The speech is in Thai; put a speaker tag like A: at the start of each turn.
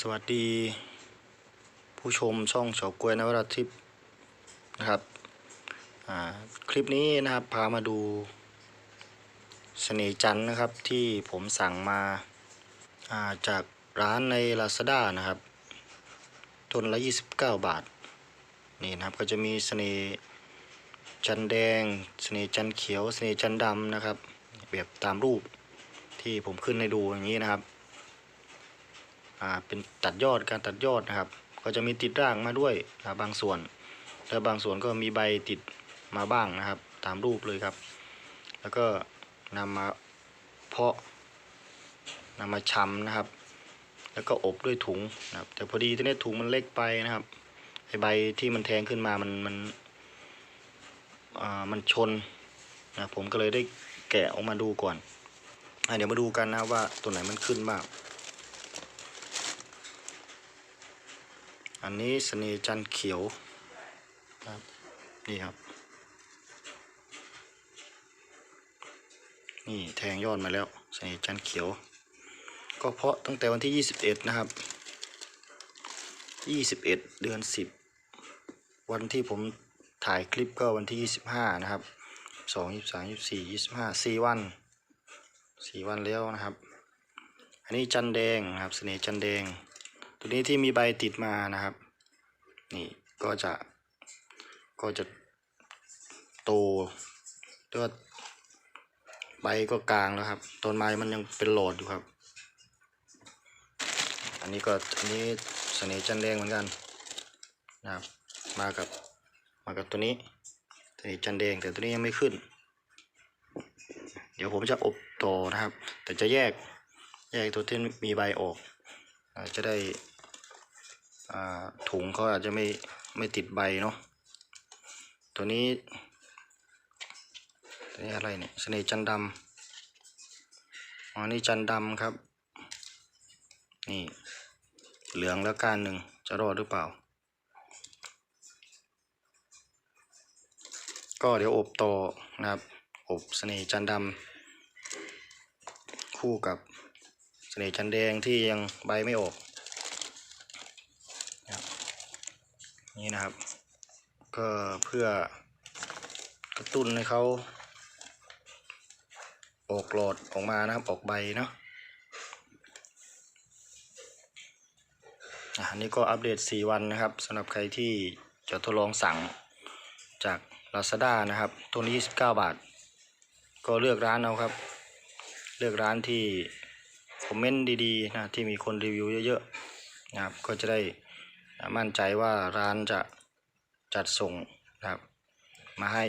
A: สวัสดี ผู้ชมช่องเฉากล้วยนวราทิพย์นะครับคลิปนี้นะครับพามาดูเสน่ห์จันนะครับที่ผมสั่งมาาจากร้านใน Lazada นะครับต้นละ 29 บาทนี่นะครับก็จะมีเสน่ห์จันแดง เสน่ห์จันเขียว เสน่ห์จันดำนะครับแบบตามรูปที่ผมขึ้นให้ดูอย่างนี้นะครับ เป็นตัดยอดการตัดยอดนะครับ ก็จะมีติดรากมาด้วยนะบางส่วน แล้วบางส่วนก็มีใบติดมาบ้างนะครับ ตามรูปเลยครับ แล้วก็นำมาเพาะนำมาชำนะครับ แล้วก็อบด้วยถุงนะครับ แต่พอดีที่นี่ถุงมันเล็กไปนะครับไอใบที่มันแทงขึ้นมามันมันอ่ามันชนนะผมก็เลยได้แกะออกมาดูก่อนอะเดี๋ยวมาดูกันนะว่าตัวไหนมันขึ้นบ้าง อันนี้เสน่ห์จันทร์เขียวครับนี่ครับ นี่แทงยอดมาแล้วเสน่ห์จันทร์เขียว ก็เพาะตั้งแต่วันที่ 21 นะครับ 21 เดือน 10 วันที่ผมถ่ายคลิปก็วันที่ 25 นะครับ 2 23 24 25 4 วัน 4 วันแล้วนะครับ อันนี้จันแดงนะครับเสน่ห์จันแดง ตัวนี้ที่มีใบติดมานะครับ นี่ก็จะก็จะโตตัวใบก็กลางแล้วครับต้นไม้มันยังเป็นโหลดอยู่ครับ อันนี้ก็อันนี้เสน่ห์จันแดงเหมือนกันนะครับมากับมากับตัวนี้เสน่ห์จันแดงแต่ตัวนี้ยังไม่ขึ้น เดี๋ยวผมจะอบต่อนะครับ แต่จะแยกแยกตัวที่มีใบออกจะได้ ถุงเขาอาจจะไม่ไม่ติดใบเนาะตัวนี้ตัวนี้อะไรเนี่ยเสน่ห์จันดำอ๋อนี่จันดำครับ นี่เหลืองแล้วการหนึ่งจะรอดหรือเปล่า ก็เดี๋ยวอบต่อนะครับ อบเสน่ห์จันดำคู่กับเสน่ห์จันแดงที่ยังใบไม่ออก นี่นะครับ ก็เพื่อกระตุ้นให้เขาออกหลอดออกมานะครับออกใบเนาะอันนี้ก็อัปเดต 4 วันนะครับสำหรับใครที่จะทดลองสั่งจาก Lazada นะครับ ตัวนี้ 29 บาท ก็เลือกร้านเอาครับ เลือกร้านที่คอมเมนต์ดีๆนะที่มีคนรีวิวเยอะๆนะครับก็จะได้ มั่นใจว่าร้านจะจัดส่งนะครับ มาให้